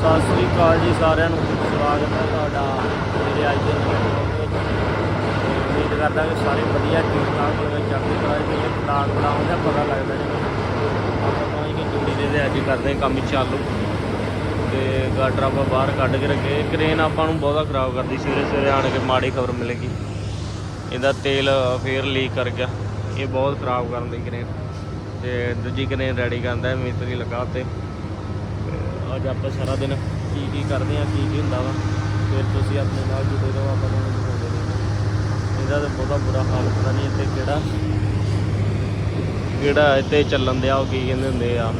ਸਤਿ ਸ੍ਰੀ ਅਕਾਲ ਜੀ ਸਾਰਿਆਂ ਨੂੰ। ਸਵਾਗਤ ਹੈ ਤੁਹਾਡਾ ਮੇਰੇ ਅੱਜ ਦੇ ਨਵੇਂ vlog ਵਿੱਚ। ਤੇ ਉਮੀਦ ਕਰਦਾ ਕਿ ਸਾਰੇ ਵਧੀਆ ਠੀਕ ਠਾਕ ਹੋਵੇ ਚੜ੍ਹਦੀ ਕਲਾ ਵਿੱਚ ਇਹ ਪਲਾਨ ਬਣਾਉਂਦਾ ਪਤਾ ਲੱਗਦਾ ਜੀ ਆਪਾਂ ਪਹੁੰਚ ਕੇ ਜੁੜੀ ਦੇ ਤੇ ਅੱਜ ਕਰਦੇ ਕੰਮ ਚਾਲੂ। ਤੇ ਗਾਟਰ ਆਪਾਂ ਬਾਹਰ ਕੱਢ ਕੇ ਰੱਖੇ। ਕ੍ਰੇਨ ਆਪਾਂ ਨੂੰ ਬਹੁਤਾ ਖਰਾਬ ਕਰਦੀ। ਸਵੇਰੇ ਸਵੇਰੇ ਆਣ ਕੇ ਮਾੜੀ ਖਬਰ ਮਿਲੇਗੀ। ਇਹਦਾ ਤੇਲ ਫੇਰ ਲੀਕ ਕਰ ਗਿਆ। ਇਹ ਬਹੁਤ ਖਰਾਬ ਕਰਨ ਦੀ ਕ੍ਰੇਨ। ਤੇ ਦੂਜੀ ਕ੍ਰੇਨ ਰੈਡੀ ਕਰਦਾ ਮਿਸਤਰੀ ਲਗਾ ਉੱਤੇ ਤੇ। ਅੱਜ ਆਪਾਂ ਸਾਰਾ ਦਿਨ ਕੀ ਕੀ ਕਰਦੇ ਆ ਕੀ ਕੀ ਹੁੰਦਾ ਵਾ। ਫਿਰ ਤੁਸੀਂ ਆਪਣੇ ਨਾਲ ਜੁੜੇ ਰਹੋ, ਆਪਾਂ ਤੁਹਾਨੂੰ ਦਿਖਾਉਂਦੇ ਰਹਾਂਗੇ ਇਹਦਾ ਤਾਂ ਬਹੁਤਾ ਬੁਰਾ ਹਾਲ ਪਤਾ ਨਹੀਂ ਇੱਥੇ ਕਿਹੜਾ ਕਿਹੜਾ ਇੱਥੇ ਚੱਲਣ ਦਿਆ, ਉਹ ਕੀ ਕਹਿੰਦੇ ਹੁੰਦੇ ਆ।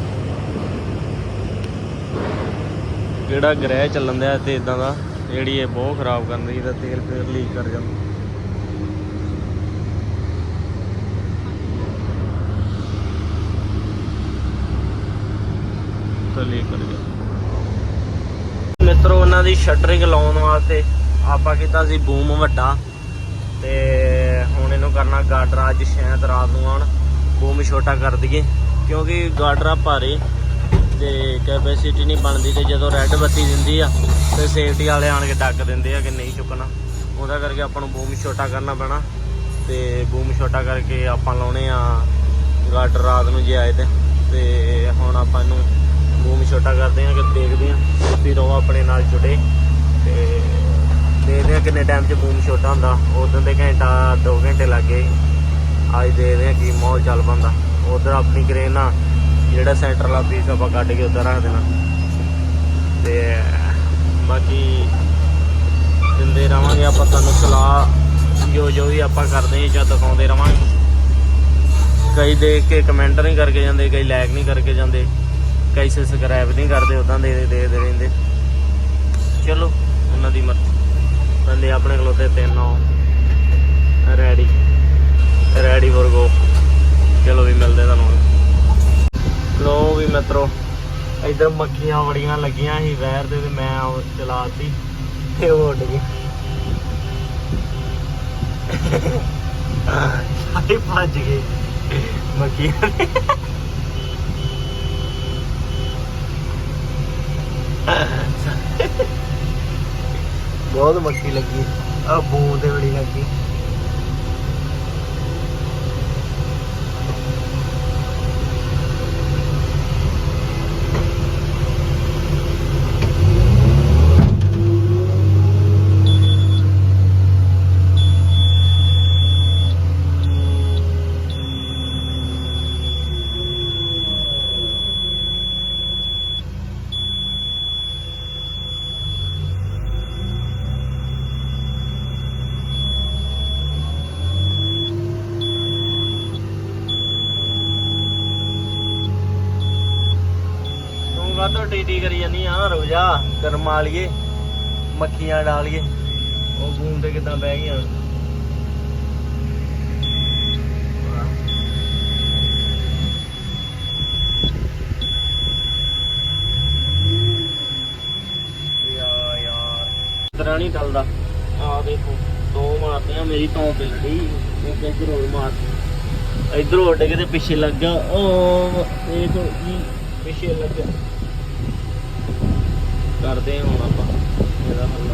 ਕਿਹੜਾ ਗ੍ਰਹਿ ਚੱਲਣ ਦਿਆ ਤੇ ਇਦਾਂ ਦਾ, ਜਿਹੜੀ ਇਹ ਬਹੁਤ ਖਰਾਬ ਕਰਨ ਦੀ, ਇਹਦਾ ਤੇਲ ਫੇਰ ਲੀਕ ਕਰ ਜਾਂਦਾ। ਲੀਕ ਕਰ ਗਿਆ ਮਿੱਤਰੋ, ਉਹਨਾਂ ਦੀ ਸ਼ਟਰਿੰਗ ਲਾਉਣ ਵਾਸਤੇ ਆਪਾਂ ਕੀਤਾ ਸੀ ਬੂਮ ਵੱਡਾ। ਤੇ ਹੁਣ ਇਹਨੂੰ ਕਰਨਾ ਗਾਡਰਾ ਅੱਜ ਸ਼ਾਇਦ ਰਾਤ ਨੂੰ ਆਉਣ। ਬੂਮ ਛੋਟਾ ਕਰ ਦਈਏ। ਕਿਉਂਕਿ ਗਾਡਰਾ ਭਾਰੇ ਤੇ ਕੈਪੈਸਿਟੀ ਨਹੀਂ ਬਣਦੀ ਤੇ ਜਦੋਂ ਰੈੱਡ ਬੱਤੀ ਦਿੰਦੀ ਆ, ਤੇ ਸੇਫਟੀ ਵਾਲੇ ਆਣ ਕੇ ਡੱਕ ਦਿੰਦੇ ਆ ਕਿ ਨਹੀਂ ਚੁੱਕਣਾ। ਉਹਦਾ ਕਰਕੇ ਆਪਾਂ ਨੂੰ ਬੂਮ ਛੋਟਾ ਕਰਨਾ ਪੈਣਾ। ਤੇ ਬੂਮ ਛੋਟਾ ਕਰਕੇ ਆਪਾਂ ਲਾਉਣੇ ਆ ਗਾਡਰ ਰਾਤ ਨੂੰ ਜੇ ਆਏ ਤੇ। ਤੇ ਹੁਣ ਆਪਾਂ ਇਹਨੂੰ ਬੂਮ ਛੋਟਾ ਕਰਦੇ ਆ ਕਿ ਦੇਖਦੇ ਆ, ਤੁਸੀਂ ਰਹੋ ਆਪਣੇ ਨਾਲ ਜੁੜੇ। ਤੇ ਦੇਖਦੇ ਆ ਕਿੰਨੇ ਟਾਈਮ 'ਚ ਬੂਮ ਛੋਟਾ ਹੁੰਦਾ। ਉਦੋਂ ਦੇ ਘੰਟਾ 2 ਘੰਟੇ ਲੱਗੇ ਅੱਜ ਦੇਖਦੇ ਆ ਕੀ ਮਾਹੌਲ ਚੱਲ ਪੰਦਾ ਉਧਰ ਆਪਣੀ ਕਰੇਨ ਆ, ਜਿਹੜਾ ਸੈਂਟਰ ਵਾਲਾ ਪੀਸ ਆਪਾਂ ਕੱਢ ਕੇ ਉੱਧਰ ਰੱਖ ਦੇਣਾ। ਤੇ ਬਾਕੀ ਦਿੰਦੇ ਰਵਾਂਗੇ ਆਪਾਂ ਤੁਹਾਨੂੰ ਸਲਾਹ। ਜੋ ਜੋ ਵੀ ਆਪਾਂ ਕਰਦੇ ਹਾਂ ਜਾਂ ਦਿਖਾਉਂਦੇ ਰਵਾਂਗੇ। ਕਈ ਦੇਖ ਕੇ ਕਮੈਂਟ ਨਹੀਂ ਕਰਕੇ ਜਾਂਦੇ, ਕਈ ਲਾਈਕ ਨਹੀਂ ਕਰਕੇ ਜਾਂਦੇ। ਕਈ ਸਬਸਕ੍ਰਾਈਬ ਨਹੀਂ ਕਰਦੇ ਉਦਾਂ ਦੇ ਦੇ ਦੇਖਦੇ ਰਹਿੰਦੇ। ਚਲੋ, ਉਹਨਾਂ ਦੀ ਮਰਜ਼ੀ। ਬੰਦੇ ਆਪਣੇ ਕੋਲ ਤੇ ਤਿੰਨ ਰੈਡੀ ਰੈਡੀ ਫॉर ਗੋ। ਚਲੋ ਵੀ ਮਿਲਦੇ ਤੁਹਾਨੂੰ ਲੋ ਵੀ ਮਿੱਤਰੋ, ਇਧਰ ਮੱਖੀਆਂ ਬੜੀਆਂ ਲੱਗੀਆਂ ਸੀ ਵੈਰ ਦੇ ਤੇ ਮੈਂ ਉਹ ਚਲਾਤੀ ਤੇ ਉਹ ਉੱਡ ਗਈ। ਆਈ ਭੱਜ ਗਏ ਮੱਖੀਆਂ। ਬਹੁਤ ਮੱਖੀ ਲੱਗੀ। ਆ ਬੂੰਦ ਤੇ ਬੜੀ ਲੱਗੀ। ਤੂੰ ਟੀਟੀ ਕਰੀ ਜਾਨੀ ਆ ਰੋਜਾ ਕਰਮ ਵਾਲੀਏ ਮੱਖੀਆਂ ਡਾਲੀਏ ਉਹ ਬੂੰਦ ਤੇ ਕਿਦਾਂ ਬਹਿ ਗਈਆਂ? ਯਾ ਤਰ੍ਹਾਂ ਨਹੀਂ ਚੱਲਦਾ ਆ ਦੇਖੋ, ਦੋ ਆ ਮੇਰੀ ਤੋਂ ਪੈਂਦੀ ਇੱਕ ਇੱਧਰ ਹੋਰ ਮਾਰ ਇੱਧਰ ਉੱਡ ਕੇ ਤੇ ਪਿੱਛੇ ਲੱਗ ਗਿਆ। ਉਹ ਦੇਖੋ ਜੀ ਪਿੱਛੇ ਲੱਗ ਗਿਆ? ਕਰਦੇ ਹਾਂ ਹੁਣ ਆਪਾਂ। ਇਹਦਾ ਹੱਲ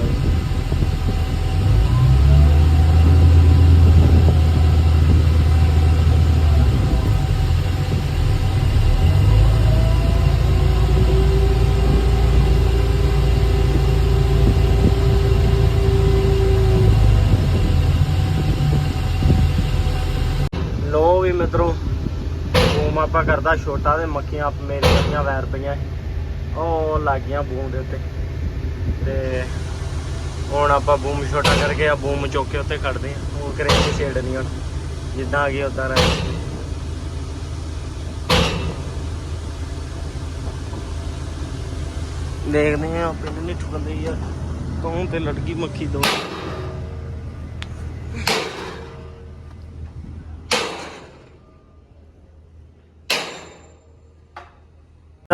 ਲੋ ਵੀ ਮਿੱਤਰੋ ਬੂਮ ਆਪਾਂ ਕਰਦਾ ਛੋਟਾ ਤੇ ਮੱਕੀਆਂ ਆਪ ਮੇਰੇ ਪਈਆਂ ਵੈਰ ਪਈਆਂ ਉਹ ਲੱਗ ਗਈਆਂ ਬੂਮ ਦੇ ਉੱਤੇ। ਤੇ ਹੁਣ ਆਪਾਂ ਬੂਮ ਛੋਟਾ ਕਰਕੇ ਆ ਬੂਮ ਚੁੱਕ ਕੇ ਉੱਤੇ ਖੜਦੇ ਆ। ਉਹ ਕਰੇ ਤੇ ਛੇੜਨੀ ਹੁਣ। ਜਿੱਦਾਂ ਆ ਗਈ ਉਦਾਂ ਰਹਿ ਦੇਖਦੇ ਆ ਆਪੇ ਨਹੀਂ ਠੁਕੰਦੇ ਯਾਰ ਤੋਂ ਤੇ ਲੜਕੀ ਮੱਖੀ ਦੋ।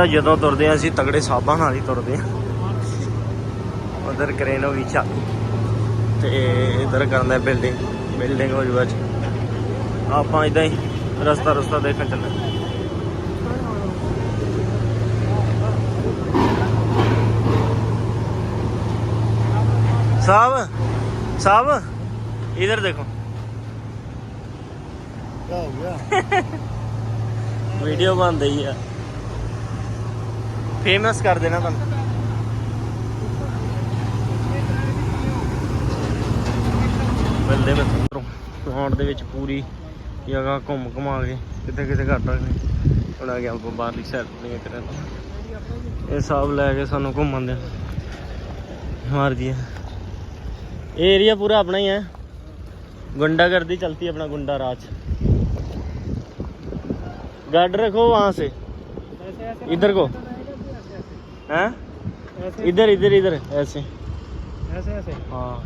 ਜਦੋਂ ਤੁਰਦੇ ਆ ਅਸੀਂ ਤਗੜੇ ਸਾਬਾਂ ਨਾਲ ਹੀ ਤੁਰਦੇ ਆ ਉਧਰ ਕਰੇਨ ਹੋ ਗਈ ਤੇ ਇਧਰ ਕਰਦਾ ਬਿਲਡਿੰਗ ਬਿਲਡਿੰਗ ਹੋ ਜੂਗਾ ਆਪਾਂ ਇਦਾਂ ਹੀ ਰਸਤਾ ਰਸਤਾ ਦੇਖਣ ਚੱਲੇ। ਸਾਹਿਬ ਸਾਹਿਬ ਇਧਰ ਦੇਖੋ। ਕੀ ਹੋ ਗਿਆ? ਵੀਡੀਓ ਬਣ ਰਹੀ ਆ। ਫੇਮਸ ਕਰ ਦੇਣਾ ਤੁਹਾਨੂੰ ਮਿਲਦੇ ਮਿੱਤਰੋ ਪਲਾਂਟ ਦੇ ਵਿੱਚ ਪੂਰੀ ਜਗ੍ਹਾ ਘੁੰਮ ਘੁਮਾ ਕੇ ਕਿਤੇ ਕਿਤੇ ਘੱਟ ਰੱਖਨੇ ਹੁਣ ਆ ਗਿਆ ਆਪਾਂ ਬਾਹਰਲੀ ਸਾਈਡ ਤੇ ਕਰਨ ਇਹ ਸਭ ਲੈ ਕੇ ਸਾਨੂੰ ਘੁੰਮਣ ਦੇ ਮਾਰ ਦਿਆ ਇਹ ਏਰੀਆ ਪੂਰਾ ਆਪਣਾ ਹੀ ਹੈ गुंडागर्दी चलती है अपना गुंडा राज गार्ड रखो वहां से इधर को हैं? ऐसे? इधर इधर इधर ऐसे। ऐसे ऐसे? हाँ।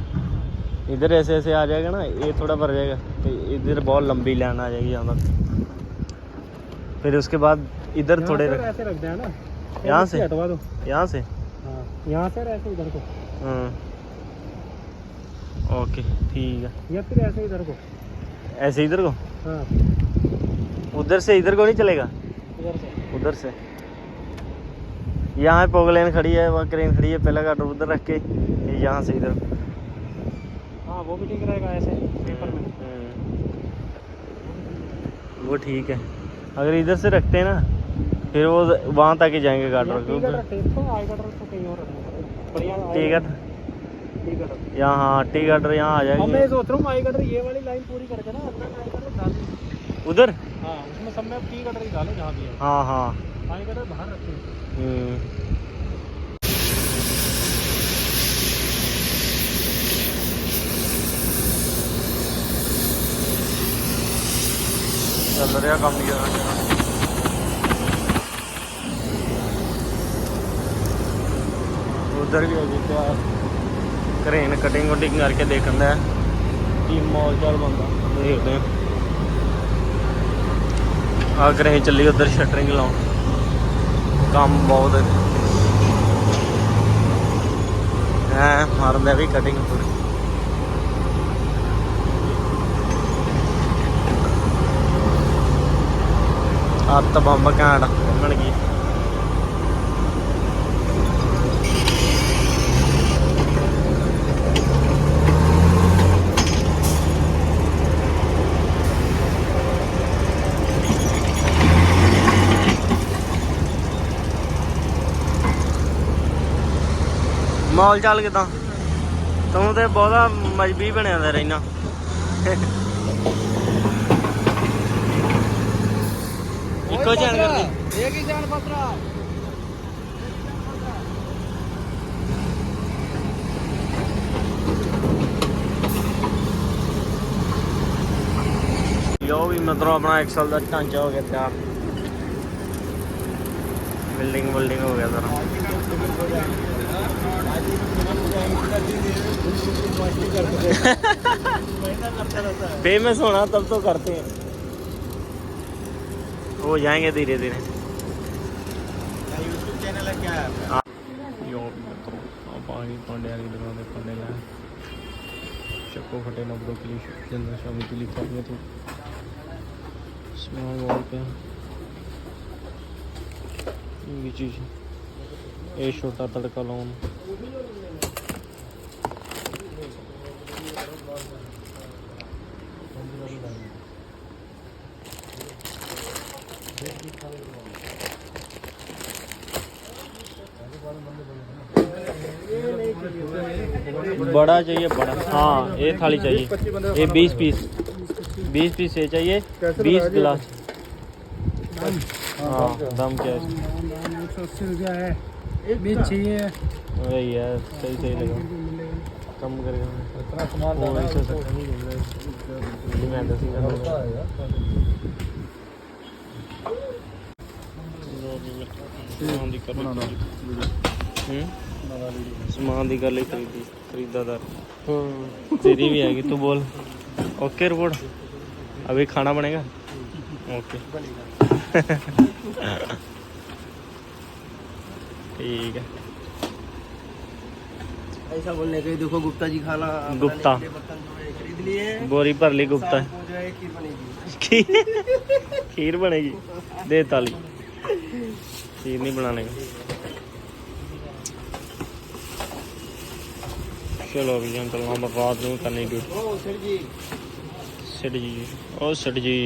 इधर ऐसे ऐसे आ जाएगा ना ये थोड़ा भर जाएगा। तो इधर बहुत लंबी लाइन आ जाएगी यहाँ तक। फिर उसके बाद इधर थोड़े रख ऐसे रख देना यहाँ से? हटवा दो। यहाँ से? हाँ। यहाँ से ऐसे इधर को। हाँ। ओके ठीक है। या फिर ऐसे इधर को। ऐसे इधर को? हाँ। उधर से इधर को नहीं चलेगा? इधर से। उधर से। यहाँ पोगलेन खड़ी है वहाँ क्रेन खड़ी है पहला गाटर उधर रख के यहाँ से इधर। हाँ वो भी ठीक रहेगा ऐसे पेपर में। वो ठीक है। अगर इधर से रखते हैं ना फिर वो वहाँ तक ही जाएँगे गाटर टी टी कटर यहाँ हाँ टी कटर यहाँ आ अब मैं सोच रहा हूँ आई कटर ये वाली लाइन पूरी करके ना। उधर? हाँ उसमें सब में टी कटर ही डाले जहाँ भी है। हाँ हाँ। ਤਾਂ ਹੀ ਬਾਹਰ ਰੱਖੇ ਹੂੰ ਚੱਲ ਰਿਹਾ ਕੰਮ ਯਾਰ। ਉਧਰ ਵੀ ਹੋ ਗਈ ਕਰੇਨ ਕਟਿੰਗ ਕਟਿੰਗ ਕਰਕੇ ਦੇਖਣ ਦਾ ਕੀ ਮੌਲ ਚਾਲ ਬੰਦਾ। ਦੇਖਦੇ ਆ ਆ ਕਰੇ ਚੱਲੀ, ਉਧਰ ਸ਼ਟਰਿੰਗ ਲਾਉਣ। ਕੰਮ ਬਹੁਤ ਹੈ। ਮਾਰਦਾ ਵੀ ਕਟਿੰਗ ਪੂਰੀ ਹੱਥ ਬੰਬ ਘਾੜ ਬਣ ਗਈ ਮਾਲ ਚਾਲ ਕਿਦਾਂ? ਤੂੰ ਤੇ ਬਹੁਤਾ ਮਜਬੀ ਬਣਿਆ ਦਾ ਰਹਿਣਾ। ਇੱਕੋ ਜਾਣ ਕਰਦੀ ਇਹ ਕੀ ਜਾਣ ਪਤਰਾ? ਲੋ ਵੀ ਮਤਲਬ ਆਪਣਾ ਇੱਕ ਸਾਲ ਦਾ ਢਾਂਚਾ ਹੋ ਗਿਆ ਤਿਆਰ ਬਿਲਡਿੰਗ ਬਿਲਡਿੰਗ ਹੋ ਗਿਆ ਜ਼ਰਾ फेमस होना तब तो करते हैं हो जाएंगे धीरे धीरे यूट्यूब चैनल है क्या है ਯੋ ਮਿੱਤਰੋ ਆਪਾਂ ਹੀ ਪਾਂਡਿਆਂ ਦੀ ਦੁਕਾਨ ਦੇ ਪੰਡੇ ਲੈ ਚੱਕੋ ਫਟੇ ਨਾ ਬਰੋਕਲੀ ਜਿੰਨਾ ਸ਼ਾਮੀ ਤੇ ਲਿਖਾ ਗਿਆ ਤੂੰ ਸਮਾਨ ਹੋਰ ਪਿਆ ਇਹ ਵੀ ਚੀਜ਼ ਇਹ ਛੋਟਾ ਤੜਕਾ ਲਾਉਣ बड़ा चाहिए बड़ा हाँ ये थाली चाहिए ये बीस पीस बीस पीस ये चाहिए बीस गिलास हाँ दम क्या है एक सौ अस्सी रुपया है बीच चाहिए वही है सही सही लगा कम करेगा इतना सामान वो एक सौ सत्तर नहीं मिल रहा है। ये मैं दस ही कर दूंगा। ਸਮਾਨ ਦੀ ਕਰ ਲਈ ਸਮਾਨ ਦੀ ਕਰ ਲਈ ਖਰੀਦੀ ਖਰੀਦਾਦਾਰ तेरी भी आएगी तू बोल ओके रिपोर्ट अभी खाना बनेगा ओके ठीक है। ऐसा बोलने के देखो गुप्ता जी खाना गुप्ता। खरीद लिए। बोरी भर ली गुप्ता। खीर बनेगी। दे ताली। खीर नहीं बनाने का। चलो अभी अंकल वहाँ बात नहीं करनी ड्यूटी सिट जी। ओ सिट जी।